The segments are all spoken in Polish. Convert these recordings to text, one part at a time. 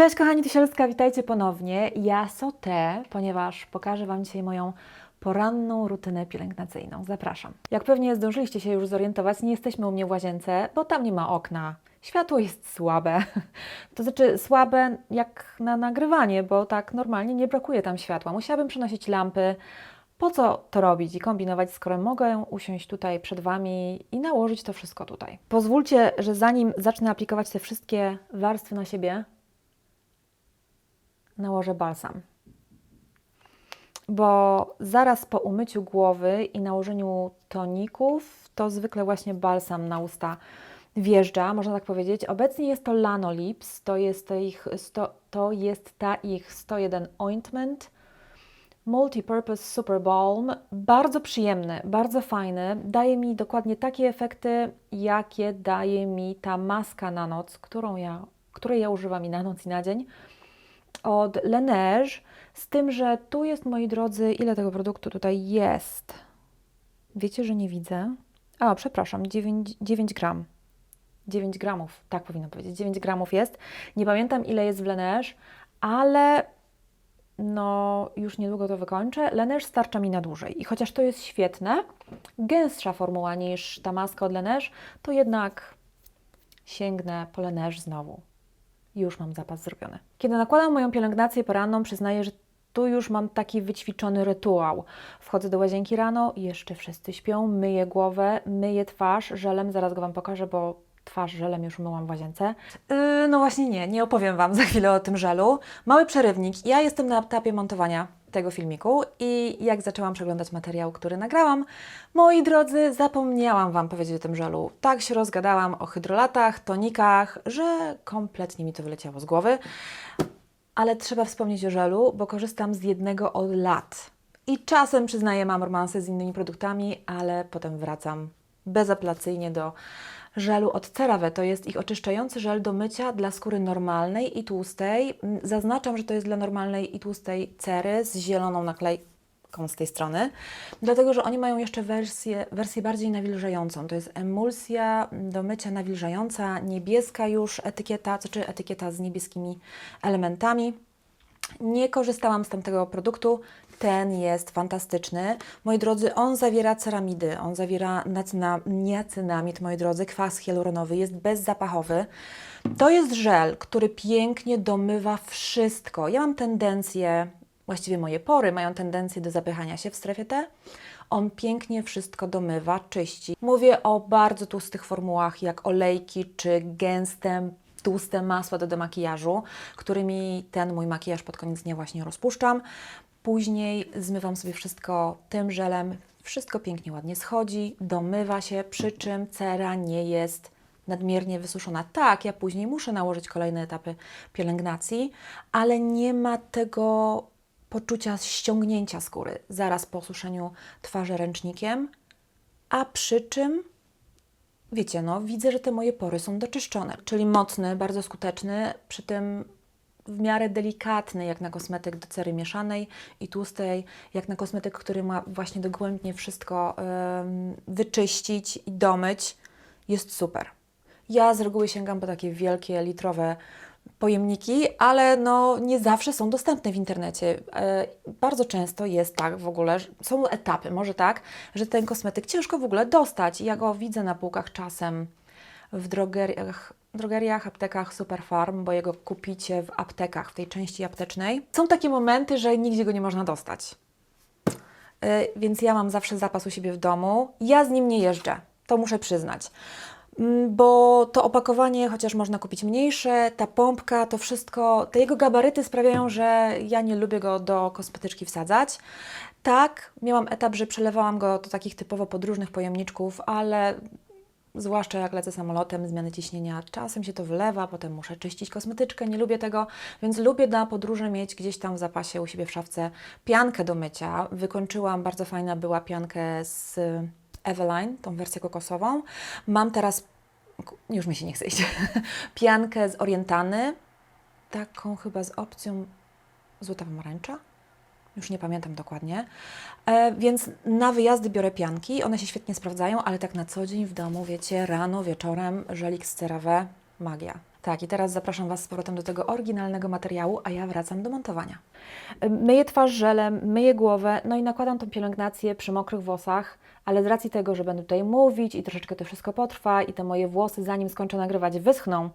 Cześć kochani, Tysielska, witajcie ponownie. Ja Sotę, ponieważ pokażę Wam dzisiaj moją poranną rutynę pielęgnacyjną. Zapraszam. Jak pewnie zdążyliście się już zorientować, nie jesteśmy u mnie w łazience, bo tam nie ma okna. Światło jest słabe. To znaczy słabe jak na nagrywanie, bo tak normalnie nie brakuje tam światła. Musiałabym przynosić lampy. Po co to robić i kombinować, skoro mogę usiąść tutaj przed Wami i nałożyć to wszystko tutaj? Pozwólcie, że zanim zacznę aplikować te wszystkie warstwy na siebie, nałożę balsam. Bo zaraz po umyciu głowy i nałożeniu toników, to zwykle właśnie balsam na usta wjeżdża, można tak powiedzieć. Obecnie jest to Lanolips, to jest, ich sto, to jest ta ich 101 ointment. Multipurpose Super Balm. Bardzo przyjemny, bardzo fajny. Daje mi dokładnie takie efekty, jakie daje mi ta maska na noc, którą ja, której ja używam i na noc i na dzień od Laneige, z tym, że tu jest, moi drodzy, ile tego produktu tutaj jest? Wiecie, że nie widzę? A, przepraszam, 9, 9 gram. 9 gramów, tak powinno powiedzieć, 9 gramów jest. Nie pamiętam, ile jest w Laneige, ale no już niedługo to wykończę. Laneige starcza mi na dłużej i chociaż to jest świetne, gęstsza formuła niż ta maska od Laneige, to jednak sięgnę po Laneige znowu już mam zapas zrobiony. Kiedy nakładam moją pielęgnację poranną, przyznaję, że tu już mam taki wyćwiczony rytuał. Wchodzę do łazienki rano, jeszcze wszyscy śpią, myję głowę, myję twarz żelem, zaraz go Wam pokażę, bo twarz żelem już myłam w łazience. Yy, no właśnie nie, nie opowiem Wam za chwilę o tym żelu. Mały przerywnik. Ja jestem na etapie montowania tego filmiku i jak zaczęłam przeglądać materiał, który nagrałam, moi drodzy, zapomniałam Wam powiedzieć o tym żelu. Tak się rozgadałam o hydrolatach, tonikach, że kompletnie mi to wyleciało z głowy. Ale trzeba wspomnieć o żelu, bo korzystam z jednego od lat. I czasem przyznaję, mam romanse z innymi produktami, ale potem wracam bezapelacyjnie do żelu od CeraVe. To jest ich oczyszczający żel do mycia dla skóry normalnej i tłustej. Mm, Zaznaczam, że to jest dla normalnej i tłustej cery z zieloną naklejką z tej strony, dlatego że oni mają jeszcze wersję, wersję bardziej nawilżającą. To jest emulsja do mycia nawilżająca, niebieska już etykieta, to czy etykieta z niebieskimi elementami. Nie korzystałam z tamtego produktu. Ten jest fantastyczny. Moi drodzy, on zawiera ceramidy, on zawiera nacyna, niacynamid, moi drodzy, kwas hialuronowy, jest bezzapachowy. To jest żel, który pięknie domywa wszystko. Ja mam tendencję, właściwie moje pory mają tendencję do zapychania się w strefie T. On pięknie wszystko domywa, czyści. Mówię o bardzo tłustych formułach, jak olejki czy gęste, tłuste masła do demakijażu, którymi ten mój makijaż pod koniec dnia właśnie rozpuszczam. Później zmywam sobie wszystko tym żelem. Wszystko pięknie, ładnie schodzi, domywa się, przy czym cera nie jest nadmiernie wysuszona. Tak, ja później muszę nałożyć kolejne etapy pielęgnacji, ale nie ma tego poczucia ściągnięcia skóry zaraz po suszeniu twarzy ręcznikiem, a przy czym wiecie, no, widzę, że te moje pory są doczyszczone. Czyli mocny, bardzo skuteczny, przy tym w miarę delikatny, jak na kosmetyk do cery mieszanej i tłustej, jak na kosmetyk, który ma właśnie dogłębnie wszystko wyczyścić i domyć, jest super. Ja z reguły sięgam po takie wielkie, litrowe pojemniki, ale no nie zawsze są dostępne w internecie. E, bardzo często jest tak w ogóle, są etapy, może tak, że ten kosmetyk ciężko w ogóle dostać. Ja go widzę na półkach czasem w drogeriach, drogeriach, aptekach Superfarm, bo jego kupicie w aptekach, w tej części aptecznej. Są takie momenty, że nigdzie go nie można dostać. E, Więc ja mam zawsze zapas u siebie w domu. Ja z nim nie jeżdżę, to muszę przyznać. Mm, Bo to opakowanie, chociaż można kupić mniejsze, ta pompka, to wszystko, te jego gabaryty sprawiają, że ja nie lubię go do kosmetyczki wsadzać. Tak, miałam etap, że przelewałam go do takich typowo podróżnych pojemniczków, ale zwłaszcza jak lecę samolotem, zmiany ciśnienia, czasem się to wylewa, potem muszę czyścić kosmetyczkę, nie lubię tego, więc lubię na podróże mieć gdzieś tam w zapasie u siebie w szafce piankę do mycia. Wykończyłam, bardzo fajna była piankę z Eveline, tą wersję kokosową. Mam teraz, już mi się nie chce iść, piankę z Orientany, taką chyba z opcją złota pomarańcza. Już nie pamiętam dokładnie. E, więc na wyjazdy biorę pianki, one się świetnie sprawdzają, ale tak na co dzień w domu, wiecie, rano, wieczorem, żelik z CeraVe, magia. Tak, i teraz zapraszam Was z powrotem do tego oryginalnego materiału, a ja wracam do montowania. Myję twarz żelem, myję głowę, no i nakładam tą pielęgnację przy mokrych włosach, ale z racji tego, że będę tutaj mówić i troszeczkę to wszystko potrwa i te moje włosy, zanim skończę nagrywać, wyschną,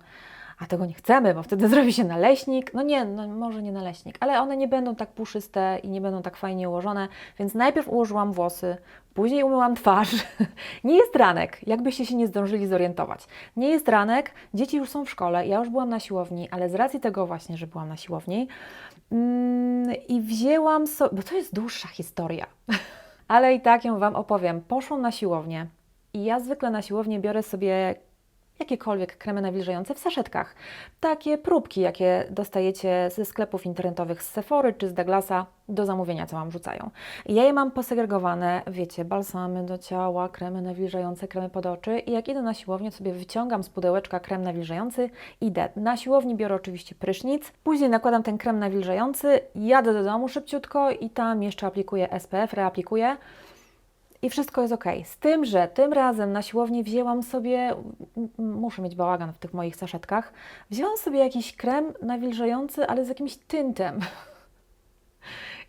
a tego nie chcemy, bo wtedy zrobi się naleśnik. No nie, no może nie naleśnik, ale one nie będą tak puszyste i nie będą tak fajnie ułożone, więc najpierw ułożyłam włosy, później umyłam twarz. nie jest ranek, jakbyście się nie zdążyli zorientować. Nie jest ranek, dzieci już są w szkole, ja już byłam na siłowni, ale z racji tego właśnie, że byłam na siłowni mm, i wzięłam sobie, bo to jest dłuższa historia, ale i tak ją Wam opowiem. Poszłam na siłownię i ja zwykle na siłownię biorę sobie jakiekolwiek kremy nawilżające w saszetkach. Takie próbki, jakie dostajecie ze sklepów internetowych z Sephory czy z Douglasa do zamówienia, co Wam rzucają. I ja je mam posegregowane, wiecie, balsamy do ciała, kremy nawilżające, kremy pod oczy i jak idę na siłownię, sobie wyciągam z pudełeczka krem nawilżający, idę. Na siłowni biorę oczywiście prysznic, później nakładam ten krem nawilżający, jadę do domu szybciutko i tam jeszcze aplikuję SPF, reaplikuję i wszystko jest ok. Z tym, że tym razem na siłowni wzięłam sobie, muszę mieć bałagan w tych moich saszetkach, wzięłam sobie jakiś krem nawilżający, ale z jakimś tyntem.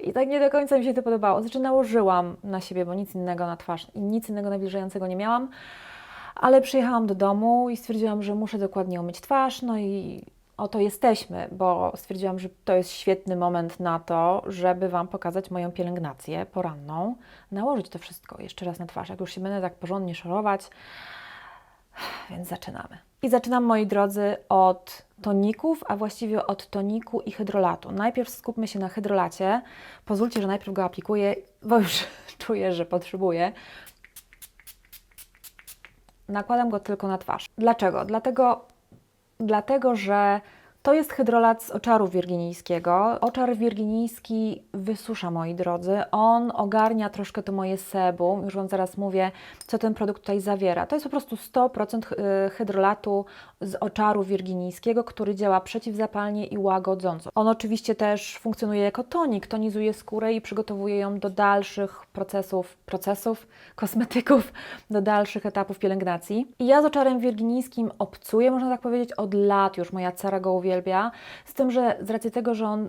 I tak nie do końca mi się to podobało. Znaczy nałożyłam na siebie, bo nic innego na twarz i nic innego nawilżającego nie miałam. Ale przyjechałam do domu i stwierdziłam, że muszę dokładnie umyć twarz, no i oto jesteśmy, bo stwierdziłam, że to jest świetny moment na to, żeby Wam pokazać moją pielęgnację poranną, nałożyć to wszystko jeszcze raz na twarz, jak już się będę tak porządnie szorować. Więc zaczynamy. I zaczynam, moi drodzy, od toników, a właściwie od toniku i hydrolatu. Najpierw skupmy się na hydrolacie. Pozwólcie, że najpierw go aplikuję, bo już czuję, że potrzebuję. Nakładam go tylko na twarz. Dlaczego? Dlatego, dlatego że to jest hydrolat z oczaru wirginijskiego. Oczar wirginijski wysusza, moi drodzy. On ogarnia troszkę to moje sebum. Już Wam zaraz mówię, co ten produkt tutaj zawiera. To jest po prostu 100% hy- hydrolatu z oczaru wirginijskiego, który działa przeciwzapalnie i łagodząco. On oczywiście też funkcjonuje jako tonik, tonizuje skórę i przygotowuje ją do dalszych procesów, procesów, kosmetyków, do dalszych etapów pielęgnacji. I ja z oczarem wirginijskim obcuję, można tak powiedzieć, od lat już. Moja cara go uwielbia. Z tym, że z racji tego, że on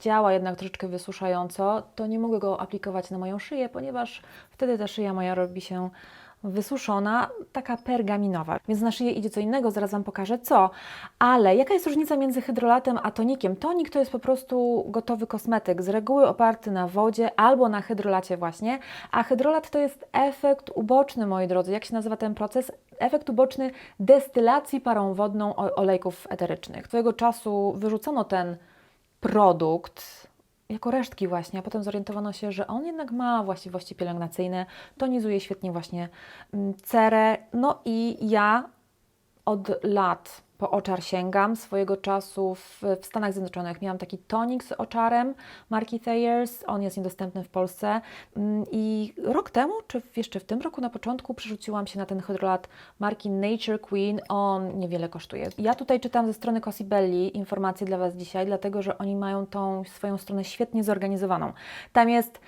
działa jednak troszeczkę wysuszająco, to nie mogę go aplikować na moją szyję, ponieważ wtedy ta szyja moja robi się wysuszona, taka pergaminowa. Więc na szyję idzie co innego, zaraz Wam pokażę co. Ale jaka jest różnica między hydrolatem a tonikiem? Tonik to jest po prostu gotowy kosmetyk, z reguły oparty na wodzie albo na hydrolacie właśnie, a hydrolat to jest efekt uboczny, moi drodzy. Jak się nazywa ten proces? Efekt uboczny destylacji parą wodną olejków eterycznych. Swojego czasu wyrzucono ten produkt jako resztki właśnie, a potem zorientowano się, że on jednak ma właściwości pielęgnacyjne, tonizuje świetnie właśnie mm, cerę. No i ja od lat po oczar sięgam. Swojego czasu w, w Stanach Zjednoczonych miałam taki tonik z oczarem marki Thayers. On jest niedostępny w Polsce. Mm, I rok temu, czy jeszcze w tym roku na początku, przerzuciłam się na ten hydrolat marki Nature Queen. On niewiele kosztuje. Ja tutaj czytam ze strony Cosibelli informacje dla Was dzisiaj, dlatego że oni mają tą swoją stronę świetnie zorganizowaną. Tam jest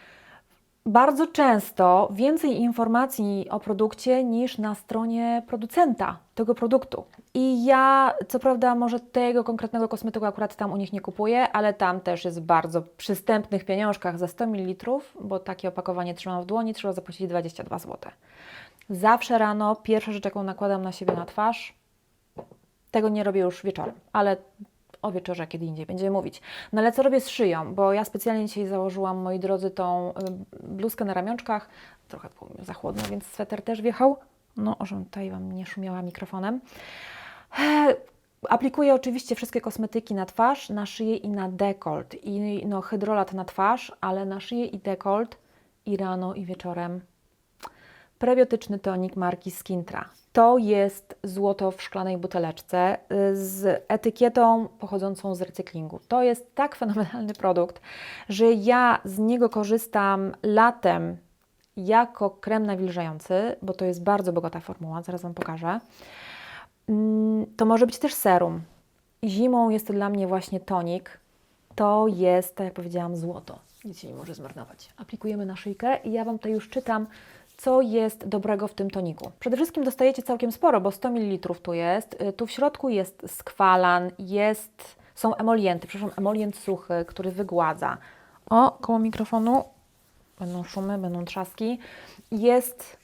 bardzo często więcej informacji o produkcie niż na stronie producenta tego produktu. I ja, co prawda, może tego konkretnego kosmetyku akurat tam u nich nie kupuję, ale tam też jest bardzo przystępnych pieniążkach za 100 ml, bo takie opakowanie trzymam w dłoni, trzeba zapłacić 22 zł. Zawsze rano pierwsza rzecz, jaką nakładam na siebie na twarz, tego nie robię już wieczorem, ale o wieczorze kiedy indziej będziemy mówić. No ale co robię z szyją? Bo ja specjalnie dzisiaj założyłam, moi drodzy, tą bluzkę na ramionczkach. Trochę było za chłodno, więc sweter też wjechał. No, żebym tutaj Wam nie szumiała mikrofonem. Aplikuję oczywiście wszystkie kosmetyki na twarz, na szyję i na dekolt. I no, hydrolat na twarz, ale na szyję i dekolt i rano i wieczorem prebiotyczny tonik marki Skintra. To jest złoto w szklanej buteleczce y, z etykietą pochodzącą z recyklingu. To jest tak fenomenalny produkt, że ja z niego korzystam latem jako krem nawilżający, bo to jest bardzo bogata formuła, zaraz Wam pokażę. Mm, To może być też serum. Zimą jest to dla mnie właśnie tonik. To jest, tak jak powiedziałam, złoto. Nic się nie może zmarnować. Aplikujemy na szyjkę i ja Wam tutaj już czytam, co jest dobrego w tym toniku? Przede wszystkim dostajecie całkiem sporo, bo 100 ml tu jest. Y, Tu w środku jest skwalan, jest, są emolienty, przepraszam, emolient suchy, który wygładza. O, koło mikrofonu będą szumy, będą trzaski. Jest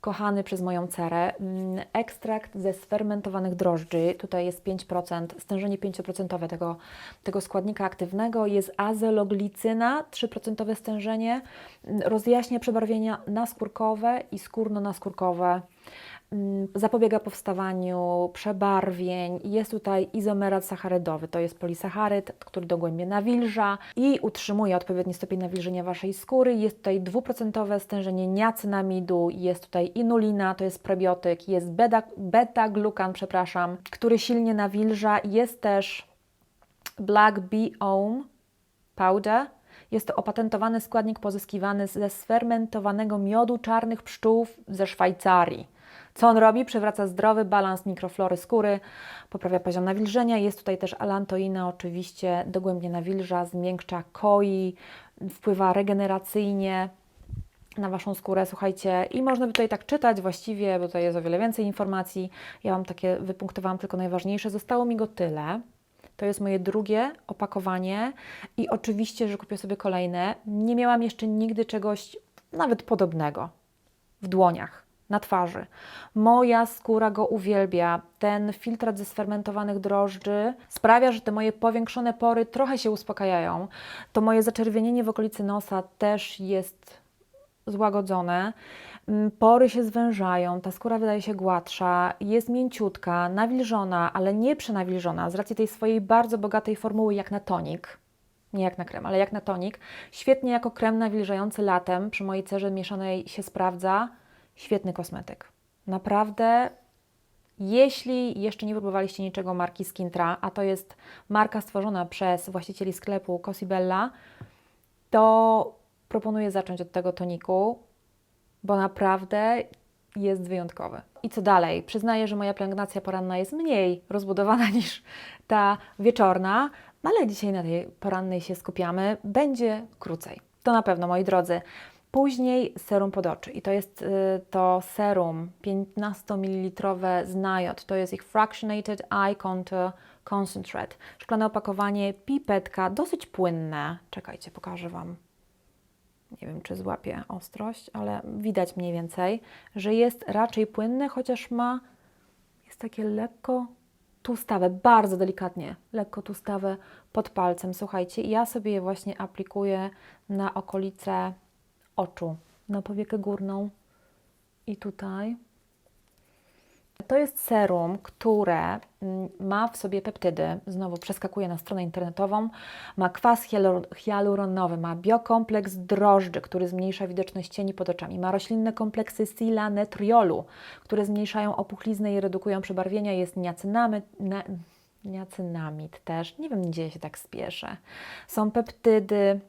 kochany przez moją cerę mm, ekstrakt ze sfermentowanych drożdży. Tutaj jest 5%, stężenie 5% tego, tego składnika aktywnego. Jest azeloglicyna, 3% stężenie. Mm, Rozjaśnia przebarwienia naskórkowe i skórno-naskórkowe. Mm, Zapobiega powstawaniu przebarwień. Jest tutaj izomerat sacharydowy, to jest polisacharyd, który dogłębnie nawilża i utrzymuje odpowiedni stopień nawilżenia Waszej skóry. Jest tutaj dwuprocentowe stężenie niacynamidu, jest tutaj inulina, to jest prebiotyk, jest beta- beta-glukan, przepraszam, który silnie nawilża. Jest też Black Bee Ohm Powder. Jest to opatentowany składnik pozyskiwany ze sfermentowanego miodu czarnych pszczół ze Szwajcarii. Co on robi? Przywraca zdrowy balans mikroflory skóry, poprawia poziom nawilżenia. Jest tutaj też alantoina, oczywiście dogłębnie nawilża, zmiękcza, koi, wpływa regeneracyjnie na Waszą skórę, słuchajcie, i można by tutaj tak czytać właściwie, bo tutaj jest o wiele więcej informacji. Ja Wam takie wypunktowałam tylko najważniejsze. Zostało mi go tyle. To jest moje drugie opakowanie i oczywiście, że kupię sobie kolejne. Nie miałam jeszcze nigdy czegoś nawet podobnego w dłoniach, na twarzy. Moja skóra go uwielbia. Ten filtrat ze sfermentowanych drożdży sprawia, że te moje powiększone pory trochę się uspokajają. To moje zaczerwienienie w okolicy nosa też jest złagodzone. Mm, Pory się zwężają, ta skóra wydaje się gładsza, jest mięciutka, nawilżona, ale nie przenawilżona z racji tej swojej bardzo bogatej formuły jak na tonik. Nie jak na krem, ale jak na tonik. Świetnie jako krem nawilżający latem przy mojej cerze mieszanej się sprawdza. Świetny kosmetyk. Naprawdę jeśli jeszcze nie próbowaliście niczego marki Skintra, a to jest marka stworzona przez właścicieli sklepu Cosibella, to proponuję zacząć od tego toniku, bo naprawdę jest wyjątkowy. I co dalej? Przyznaję, że moja pielęgnacja poranna jest mniej rozbudowana niż ta wieczorna, ale dzisiaj na tej porannej się skupiamy. Będzie krócej. To na pewno, moi drodzy. Później serum pod oczy i to jest y, to serum 15 ml z Niot. To jest ich Fractionated Eye Contour Concentrate. Szklane opakowanie, pipetka, dosyć płynne. Czekajcie, pokażę Wam nie wiem czy złapie ostrość, ale widać mniej więcej, że jest raczej płynny, chociaż ma, jest takie lekko tłustawe, bardzo delikatnie, lekko tłustawe pod palcem. Słuchajcie, ja sobie je właśnie aplikuję na okolice oczu, na powiekę górną i tutaj. To jest serum, które mm, ma w sobie peptydy. Znowu przeskakuję na stronę internetową. Ma kwas hialu- hialuronowy, ma biokompleks drożdży, który zmniejsza widoczność cieni pod oczami. Ma roślinne kompleksy silanetriolu, które zmniejszają opuchlizny i redukują przebarwienia. Jest niacynamid, na, niacynamid też. Nie wiem, gdzie się tak spieszę. Są peptydy,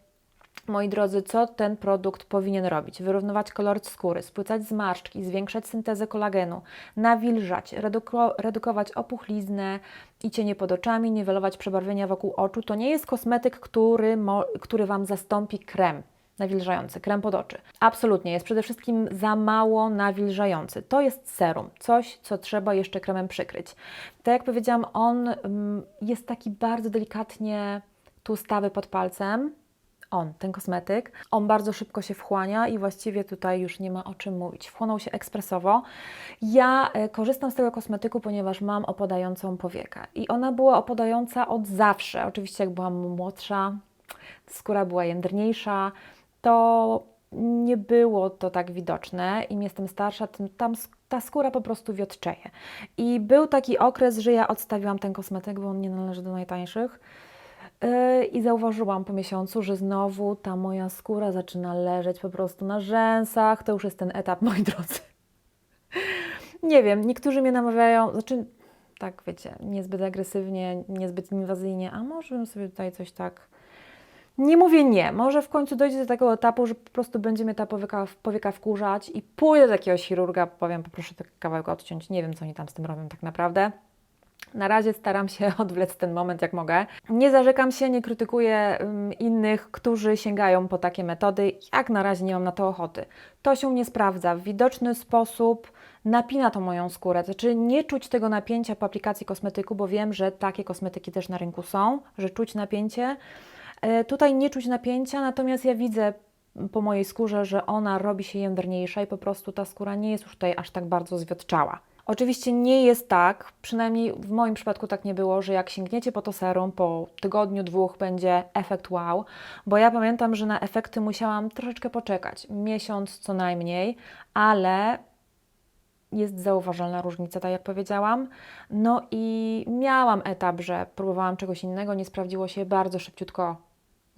Moi drodzy, co ten produkt powinien robić? Wyrównywać kolor skóry, spłycać zmarszczki, zwiększać syntezę kolagenu, nawilżać, reduko redukować opuchliznę i cienie pod oczami, niwelować przebarwienia wokół oczu. To nie jest kosmetyk, który, który Wam zastąpi krem nawilżający, krem pod oczy. Absolutnie, jest przede wszystkim za mało nawilżający. To jest serum, coś, co trzeba jeszcze kremem przykryć. Tak jak powiedziałam, on mm, jest taki bardzo delikatnie tłustawy pod palcem, on, ten kosmetyk, on bardzo szybko się wchłania i właściwie tutaj już nie ma o czym mówić. Wchłonął się ekspresowo. Ja e, korzystam z tego kosmetyku, ponieważ mam opadającą powiekę i ona była opadająca od zawsze. Oczywiście jak byłam młodsza, skóra była jędrniejsza, to nie było to tak widoczne. Im jestem starsza, tym tam ta skóra po prostu wiotczeje. I był taki okres, że ja odstawiłam ten kosmetyk, bo on nie należy do najtańszych. Yy, I zauważyłam po miesiącu, że znowu ta moja skóra zaczyna leżeć po prostu na rzęsach. To już jest ten etap, moi drodzy. Nie wiem, niektórzy mnie namawiają, znaczy, tak wiecie, niezbyt agresywnie, niezbyt inwazyjnie, a może bym sobie tutaj coś tak. Nie mówię nie, może w końcu dojdzie do takiego etapu, że po prostu będzie mnie ta powieka, powieka wkurzać i pójdę do jakiegoś chirurga, powiem, poproszę ten kawałek odciąć. Nie wiem, co oni tam z tym robią tak naprawdę. Na razie staram się odwlec ten moment jak mogę. Nie zarzekam się, nie krytykuję innych, którzy sięgają po takie metody. Jak na razie nie mam na to ochoty. To się nie sprawdza. W widoczny sposób napina to moją skórę. Znaczy nie czuć tego napięcia po aplikacji kosmetyku, bo wiem, że takie kosmetyki też na rynku są, że czuć napięcie. E, tutaj nie czuć napięcia, natomiast ja widzę po mojej skórze, że ona robi się jędrniejsza i po prostu ta skóra nie jest już tutaj aż tak bardzo zwiotczała. Oczywiście nie jest tak, przynajmniej w moim przypadku tak nie było, że jak sięgniecie po to serum, po tygodniu, dwóch będzie efekt wow, bo ja pamiętam, że na efekty musiałam troszeczkę poczekać, miesiąc co najmniej, ale jest zauważalna różnica, tak jak powiedziałam. No i miałam etap, że próbowałam czegoś innego, nie sprawdziło się bardzo szybciutko.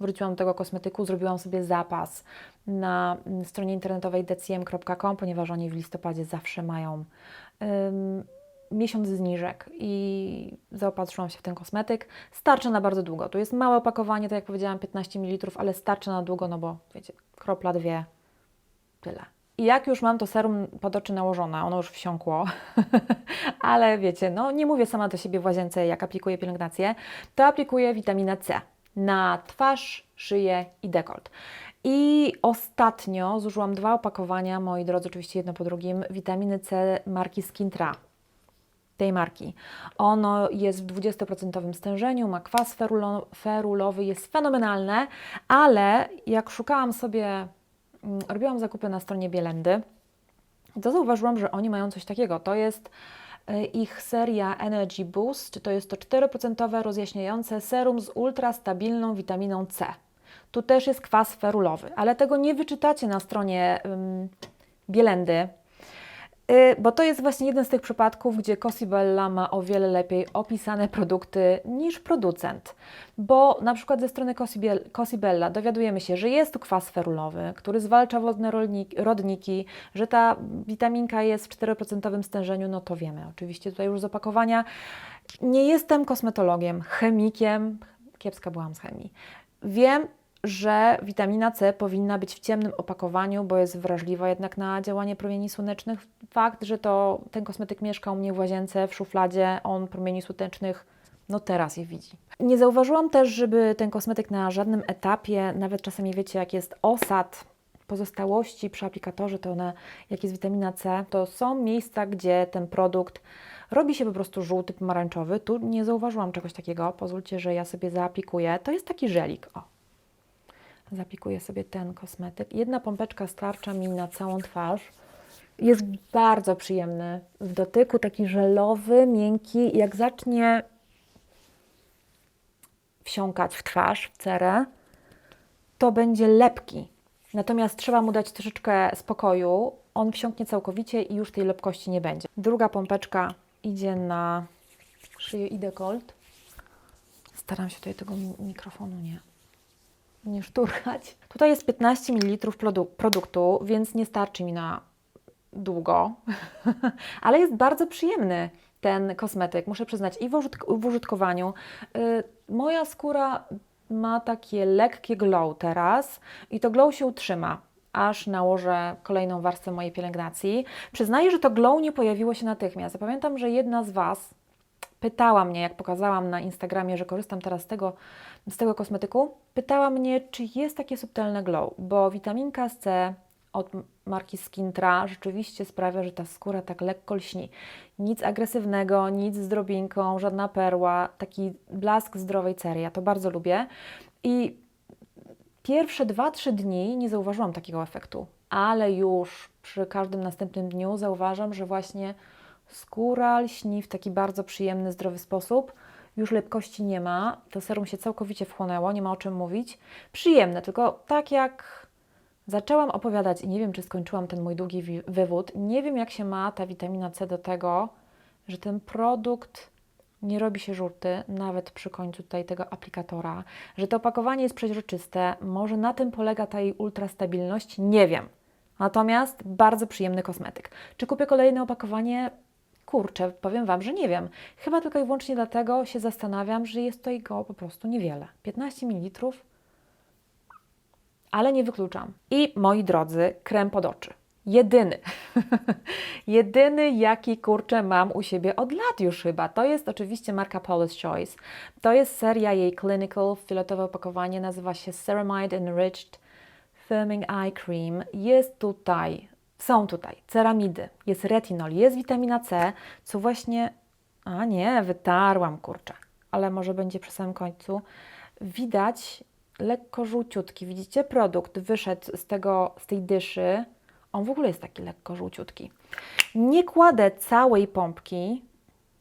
Wróciłam do tego kosmetyku, zrobiłam sobie zapas na stronie internetowej deciem.com, ponieważ oni w listopadzie zawsze mają miesiąc zniżek i zaopatrzyłam się w ten kosmetyk. Starczy na bardzo długo. Tu jest małe opakowanie, tak jak powiedziałam, 15 ml, ale starczy na długo, no bo wiecie, kropla, dwie, tyle. I jak już mam to serum pod oczy nałożone, ono już wsiąkło, ale wiecie, no nie mówię sama do siebie w łazience, jak aplikuję pielęgnację, to aplikuję witaminę C na twarz, szyję i dekolt. I ostatnio zużyłam dwa opakowania, moi drodzy, oczywiście jedno po drugim, witaminy C marki Skintra. Tej marki. Ono jest w 20% stężeniu, ma kwas ferulo ferulowy, jest fenomenalne, ale jak szukałam sobie Mm, robiłam zakupy na stronie Bielendy, to zauważyłam, że oni mają coś takiego. To jest e, ich seria Energy Boost, to jest to 4% rozjaśniające serum z ultrastabilną witaminą C. Tu też jest kwas ferulowy, ale tego nie wyczytacie na stronie um, Bielendy. Y, bo to jest właśnie jeden z tych przypadków, gdzie Cosibella ma o wiele lepiej opisane produkty niż producent. Bo na przykład ze strony Cosibella dowiadujemy się, że jest tu kwas ferulowy, który zwalcza wodne rodniki, że ta witaminka jest w 4% stężeniu, no to wiemy. Oczywiście tutaj już z opakowania. Nie jestem kosmetologiem, chemikiem, kiepska byłam z chemii. Wiem, że witamina C powinna być w ciemnym opakowaniu, bo jest wrażliwa jednak na działanie promieni słonecznych. Fakt, że to ten kosmetyk mieszka u mnie w łazience, w szufladzie, on promieni słonecznych no teraz je widzi. Nie zauważyłam też, żeby ten kosmetyk na żadnym etapie, nawet czasami wiecie, jak jest osad, pozostałości przy aplikatorze, to one, jak jest witamina C, to są miejsca, gdzie ten produkt robi się po prostu żółty, pomarańczowy. Tu nie zauważyłam czegoś takiego. Pozwólcie, że ja sobie zaaplikuję. To jest taki żelik. O, Zapikuję sobie ten kosmetyk. Jedna pompeczka starcza mi na całą twarz. Jest bardzo przyjemny w dotyku, taki żelowy, miękki. Jak zacznie wsiąkać w twarz, w cerę, to będzie lepki. Natomiast trzeba mu dać troszeczkę spokoju. On wsiąknie całkowicie i już tej lepkości nie będzie. Druga pompeczka idzie na szyję i dekolt. Staram się tutaj tego mikrofonu nie nie szturchać. Tutaj jest 15 ml produktu, więc nie starczy mi na długo, ale jest bardzo przyjemny ten kosmetyk, muszę przyznać, i w, użytkowaniu. Y, moja skóra ma takie lekkie glow teraz i to glow się utrzyma aż nałożę kolejną warstwę mojej pielęgnacji. Przyznaję, że to glow nie pojawiło się natychmiast. pamiętam, że jedna z Was pytała mnie, jak pokazałam na Instagramie, że korzystam teraz z tego, z tego kosmetyku, pytała mnie, czy jest takie subtelne glow, bo witaminka C od marki Skintra rzeczywiście sprawia, że ta skóra tak lekko lśni. Nic agresywnego, nic z drobinką, żadna perła, taki blask zdrowej cery. Ja to bardzo lubię. I pierwsze 2-3 dni nie zauważyłam takiego efektu, ale już przy każdym następnym dniu zauważam, że właśnie Skóra lśni w taki bardzo przyjemny, zdrowy sposób. Już lepkości nie ma. To serum się całkowicie wchłonęło, nie ma o czym mówić. Przyjemne, tylko tak jak zaczęłam opowiadać i nie wiem, czy skończyłam ten mój długi wywód, nie wiem, jak się ma ta witamina C do tego, że ten produkt nie robi się żółty, nawet przy końcu tutaj tego aplikatora, że to opakowanie jest przeźroczyste, może na tym polega ta jej ultrastabilność, nie wiem. Natomiast bardzo przyjemny kosmetyk. Czy kupię kolejne opakowanie? Kurczę, powiem Wam, że nie wiem. Chyba tylko i wyłącznie dlatego się zastanawiam, że jest tutaj go po prostu niewiele. 15 ml, ale nie wykluczam. I moi drodzy, krem pod oczy. jedyny. jedyny, jaki kurczę mam u siebie od lat już chyba. To jest oczywiście marka Paula's Choice. To jest seria jej Clinical, fioletowe opakowanie, nazywa się Ceramide Enriched Firming Eye Cream. Jest tutaj, są tutaj ceramidy, jest retinol, jest witamina C, co właśnie, a nie, wytarłam kurczę, ale może będzie przy samym końcu. Widać lekko żółciutki, widzicie? Produkt wyszedł z, tego, z tej dyszy, on w ogóle jest taki lekko żółciutki. Nie kładę całej pompki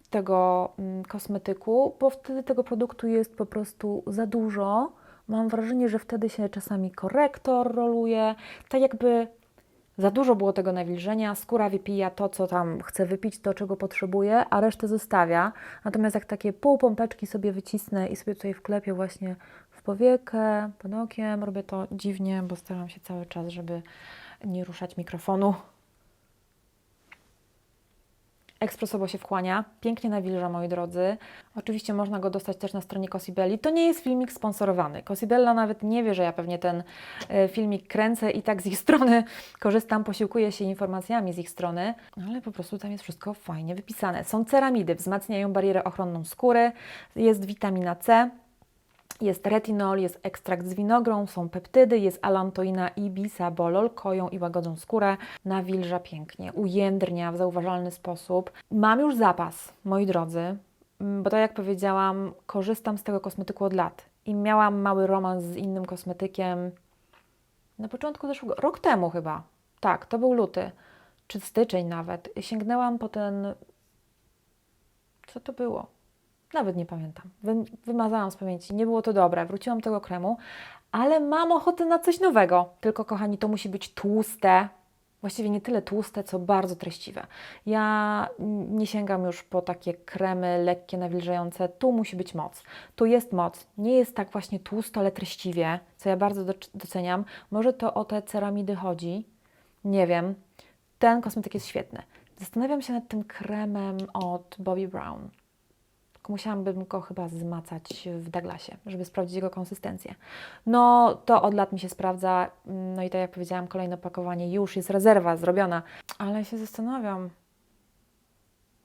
tego mm, kosmetyku, bo wtedy tego produktu jest po prostu za dużo. Mam wrażenie, że wtedy się czasami korektor roluje, tak jakby za dużo było tego nawilżenia, skóra wypija to, co tam chce wypić, to, czego potrzebuje, a resztę zostawia. Natomiast jak takie pół pompeczki sobie wycisnę i sobie tutaj wklepię właśnie w powiekę, pod okiem, robię to dziwnie, bo staram się cały czas, żeby nie ruszać mikrofonu. Ekspresowo się wchłania, pięknie nawilża, moi drodzy. Oczywiście można go dostać też na stronie Cosibelli. To nie jest filmik sponsorowany. Cosibella nawet nie wie, że ja pewnie ten e, filmik kręcę i tak z ich strony korzystam, posiłkuję się informacjami z ich strony, ale po prostu tam jest wszystko fajnie wypisane. Są ceramidy, wzmacniają barierę ochronną skóry, jest witamina C, jest retinol, jest ekstrakt z winogron, są peptydy, jest alantoina i bisabolol, koją i łagodzą skórę, nawilża pięknie, ujędrnia w zauważalny sposób. Mam już zapas, moi drodzy, mm, bo tak jak powiedziałam, korzystam z tego kosmetyku od lat i miałam mały romans z innym kosmetykiem na początku zeszłego, rok temu chyba, tak, to był luty, czy styczeń nawet. Sięgnęłam po ten, co to było? Nawet nie pamiętam. Wy, wymazałam z pamięci. Nie było to dobre. Wróciłam tego kremu, ale mam ochotę na coś nowego. Tylko, kochani, to musi być tłuste. Właściwie nie tyle tłuste, co bardzo treściwe. Ja nie sięgam już po takie kremy lekkie, nawilżające. Tu musi być moc. Tu jest moc. Nie jest tak właśnie tłusto, ale treściwie, co ja bardzo doceniam. Może to o te ceramidy chodzi. Nie wiem. Ten kosmetyk jest świetny. Zastanawiam się nad tym kremem od Bobbi Brown tylko musiałabym go chyba zmacać w Douglasie, żeby sprawdzić jego konsystencję. No, to od lat mi się sprawdza. No i tak jak powiedziałam, kolejne opakowanie już jest rezerwa zrobiona, ale się zastanawiam.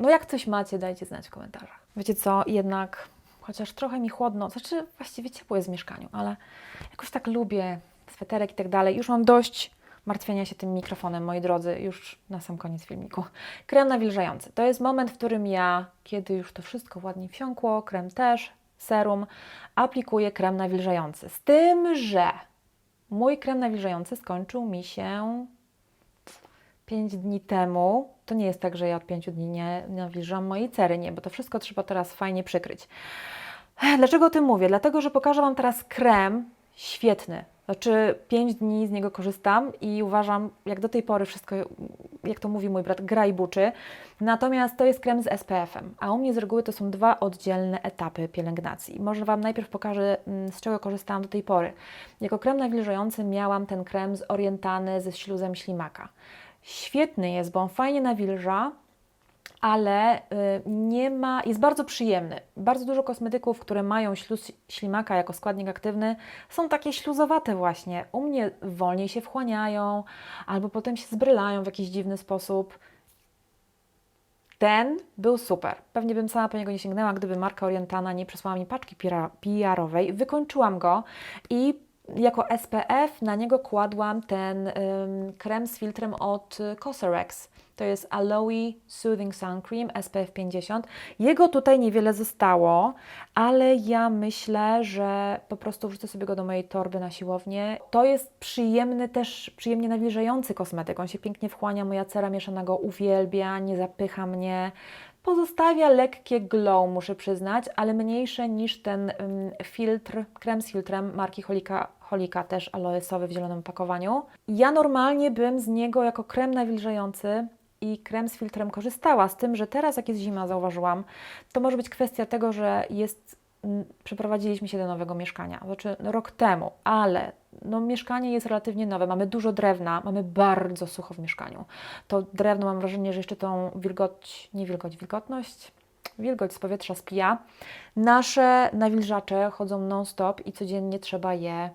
No, jak coś macie, dajcie znać w komentarzach. Wiecie co, jednak chociaż trochę mi chłodno, znaczy właściwie ciepło jest w mieszkaniu, ale jakoś tak lubię sweterek i tak dalej. Już mam dość martwienia się tym mikrofonem, moi drodzy, już na sam koniec filmiku. Krem nawilżający. To jest moment, w którym ja, kiedy już to wszystko ładnie wsiąkło, krem też, serum, aplikuję krem nawilżający. Z tym, że mój krem nawilżający skończył mi się 5 dni temu. To nie jest tak, że ja od 5 dni nie nawilżam mojej cery, nie, bo to wszystko trzeba teraz fajnie przykryć. Dlaczego o tym mówię? Dlatego, że pokażę Wam teraz krem świetny, znaczy, pięć dni z niego korzystam i uważam, jak do tej pory wszystko, jak to mówi mój brat, gra i buczy. Natomiast to jest krem z SPF-em, a u mnie z reguły to są dwa oddzielne etapy pielęgnacji. Może Wam najpierw pokażę, mm, z czego korzystałam do tej pory. Jako krem nawilżający miałam ten krem zorientany ze śluzem ślimaka. Świetny jest, bo on fajnie nawilża, ale y, nie ma, jest bardzo przyjemny. Bardzo dużo kosmetyków, które mają śluz ślimaka jako składnik aktywny, są takie śluzowate właśnie. U mnie wolniej się wchłaniają, albo potem się zbrylają w jakiś dziwny sposób. Ten był super. Pewnie bym sama po niego nie sięgnęła, gdyby marka Orientana nie przesłała mi paczki PR-owej. Wykończyłam go i jako SPF na niego kładłam ten krem z filtrem od Cosrx. To jest Aloe Soothing Sun Cream SPF 50. Jego tutaj niewiele zostało, ale ja myślę, że po prostu wrzucę sobie go do mojej torby na siłownię. To jest przyjemny, też przyjemnie nawilżający kosmetyk. On się pięknie wchłania, moja cera mieszana go uwielbia, nie zapycha mnie. Pozostawia lekkie glow, muszę przyznać, ale mniejsze niż ten filtr, krem z filtrem marki Holika, Holika też aloesowy w zielonym opakowaniu. Ja normalnie bym z niego jako krem nawilżający i krem z filtrem korzystała, z tym, że teraz jak jest zima, zauważyłam, to może być kwestia tego, że jest, przeprowadziliśmy się do nowego mieszkania, znaczy rok temu, ale no, mieszkanie jest relatywnie nowe, mamy dużo drewna, mamy bardzo sucho w mieszkaniu. To drewno mam wrażenie, że jeszcze tą wilgoć, nie wilgoć, wilgotność, wilgoć z powietrza spija. Nasze nawilżacze chodzą non-stop i codziennie trzeba je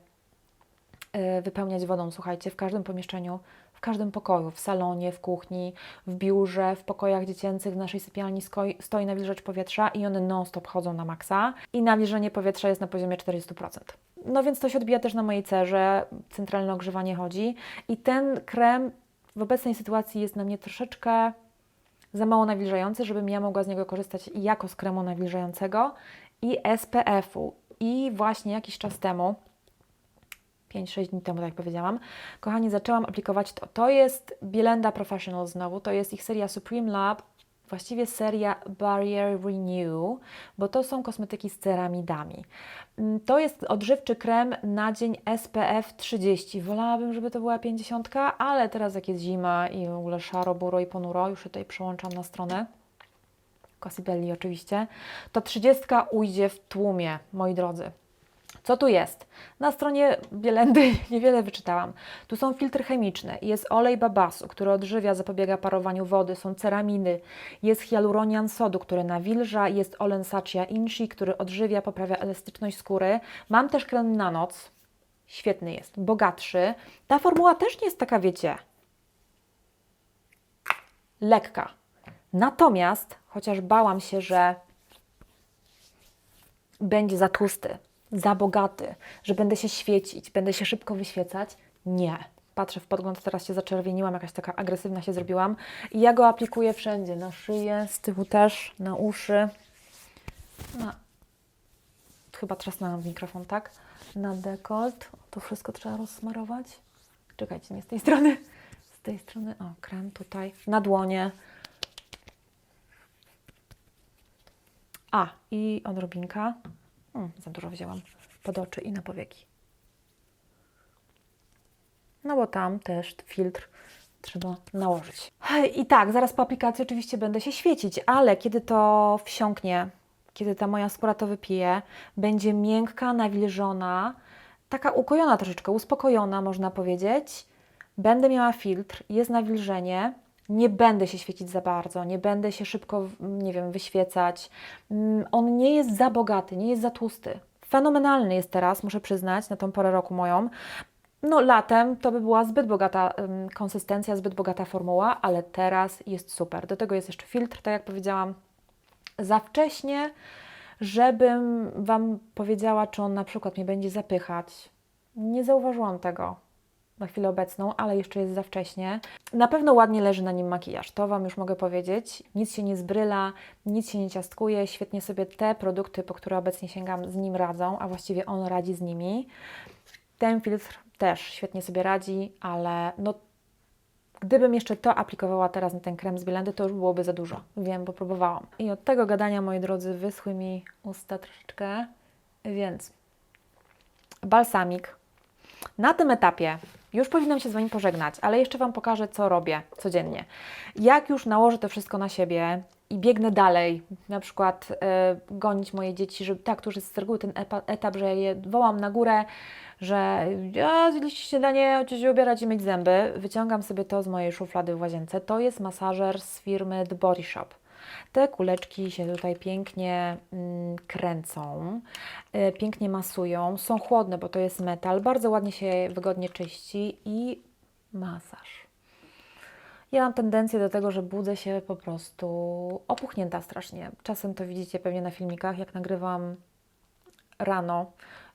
y, wypełniać wodą. Słuchajcie, w każdym pomieszczeniu każdym pokoju, w salonie, w kuchni, w biurze, w pokojach dziecięcych, w naszej sypialni stoi nawilżacz powietrza i one non-stop chodzą na maksa i nawilżenie powietrza jest na poziomie 400%. No więc to się odbija też na mojej cerze, centralne ogrzewanie chodzi i ten krem w obecnej sytuacji jest na mnie troszeczkę za mało nawilżający, żebym ja mogła z niego korzystać jako z kremu nawilżającego i SPF-u. I właśnie jakiś czas temu, 5-6 dni temu, tak jak powiedziałam, kochani, zaczęłam aplikować to. To jest Bielenda Professional znowu, to jest ich seria Supreme Lab, właściwie seria Barrier Renew, bo to są kosmetyki z ceramidami. Mm, To jest odżywczy krem na dzień SPF 30. Wolałabym, żeby to była 50, ale teraz jak jest zima i w ogóle szaro, buro i ponuro, już tutaj przełączam na stronę. Cosibelli oczywiście, to 30 ujdzie w tłumie, moi drodzy. Co tu jest? Na stronie Bielendy niewiele wyczytałam. Tu są filtry chemiczne, jest olej babasu, który odżywia, zapobiega parowaniu wody, są ceraminy, jest hialuronian sodu, który nawilża, jest olen Sacia Inchi, który odżywia, poprawia elastyczność skóry. Mam też krem na noc, świetny jest, bogatszy. Ta formuła też nie jest taka, wiecie, lekka. Natomiast, chociaż bałam się, że będzie za tłusty, za bogaty, że będę się świecić, będę się szybko wyświecać, nie. Patrzę w podgląd, teraz się zaczerwieniłam, jakaś taka agresywna się zrobiłam. I ja go aplikuję wszędzie, na szyję, z tyłu też, na uszy. Na... Chyba trzasnęłam w mikrofon, tak? Na dekolt. To wszystko trzeba rozsmarować. Czekajcie, nie z tej strony. Z tej strony, o, krem tutaj. Na dłonie. A, i odrobinka. Mm, za dużo wzięłam. Pod oczy i na powieki. No bo tam też filtr trzeba nałożyć. I tak, zaraz po aplikacji oczywiście będę się świecić, ale kiedy to wsiąknie, kiedy ta moja skóra to wypije, będzie miękka, nawilżona, taka ukojona troszeczkę, uspokojona można powiedzieć. Będę miała filtr, jest nawilżenie, nie będę się świecić za bardzo, nie będę się szybko, nie wiem, wyświecać. Mm, On nie jest za bogaty, nie jest za tłusty. Fenomenalny jest teraz, muszę przyznać, na tą porę roku moją. No, latem to by była zbyt bogata ym, konsystencja, zbyt bogata formuła, ale teraz jest super. Do tego jest jeszcze filtr, tak jak powiedziałam, za wcześnie, żebym Wam powiedziała, czy on na przykład mnie będzie zapychać. Nie zauważyłam tego na chwilę obecną, ale jeszcze jest za wcześnie. Na pewno ładnie leży na nim makijaż, to Wam już mogę powiedzieć. Nic się nie zbryla, nic się nie ciastkuje, świetnie sobie te produkty, po które obecnie sięgam, z nim radzą, a właściwie on radzi z nimi. Ten filtr też świetnie sobie radzi, ale no Gdybym jeszcze to aplikowała teraz na ten krem z Bielendy, to już byłoby za dużo. Wiem, bo próbowałam. I od tego gadania, moi drodzy, wyschły mi usta troszeczkę, więc balsamik. Na tym etapie już powinnam się z Wami pożegnać, ale jeszcze Wam pokażę, co robię codziennie. Jak już nałożę to wszystko na siebie i biegnę dalej, na przykład e, gonić moje dzieci, żeby tak, tu już jest z reguły ten etap, że je wołam na górę, że ja zjedliście śniadanie, się ubierać i myć zęby. Wyciągam sobie to z mojej szuflady w łazience. To jest masażer z firmy The Body Shop. Te kuleczki się tutaj pięknie mm, kręcą, e, pięknie masują, są chłodne, bo to jest metal, bardzo ładnie się wygodnie czyści i masaż. Ja mam tendencję do tego, że budzę się po prostu opuchnięta strasznie. Czasem to widzicie pewnie na filmikach, jak nagrywam rano,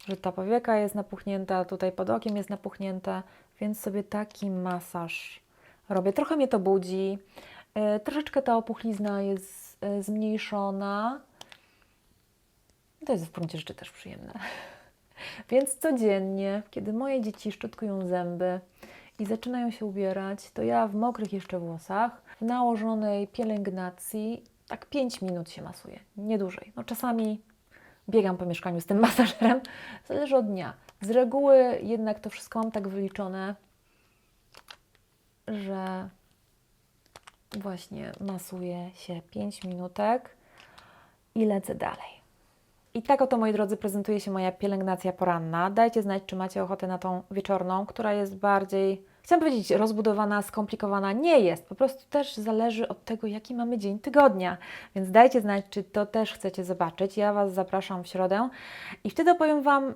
że ta powieka jest napuchnięta, tutaj pod okiem jest napuchnięte, więc sobie taki masaż robię. Trochę mnie to budzi. E, Troszeczkę ta opuchlizna jest e, zmniejszona. To jest w gruncie rzeczy też przyjemne. Więc codziennie, kiedy moje dzieci szczotkują zęby i zaczynają się ubierać, to ja w mokrych jeszcze włosach, w nałożonej pielęgnacji, tak 5 minut się masuję, nie dłużej. No czasami biegam po mieszkaniu z tym masażerem, zależy od dnia. Z reguły jednak to wszystko mam tak wyliczone, że właśnie masuję się 5 minutek i lecę dalej. I tak oto, moi drodzy, prezentuje się moja pielęgnacja poranna. Dajcie znać, czy macie ochotę na tą wieczorną, która jest bardziej, chciałam powiedzieć, rozbudowana, skomplikowana. Nie jest, po prostu też zależy od tego, jaki mamy dzień tygodnia. Więc dajcie znać, czy to też chcecie zobaczyć. Ja Was zapraszam w środę i wtedy opowiem Wam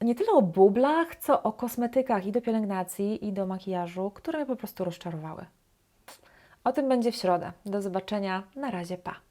nie tyle o bublach, co o kosmetykach i do pielęgnacji, i do makijażu, które mnie po prostu rozczarowały. O tym będzie w środę. Do zobaczenia. Na razie, pa.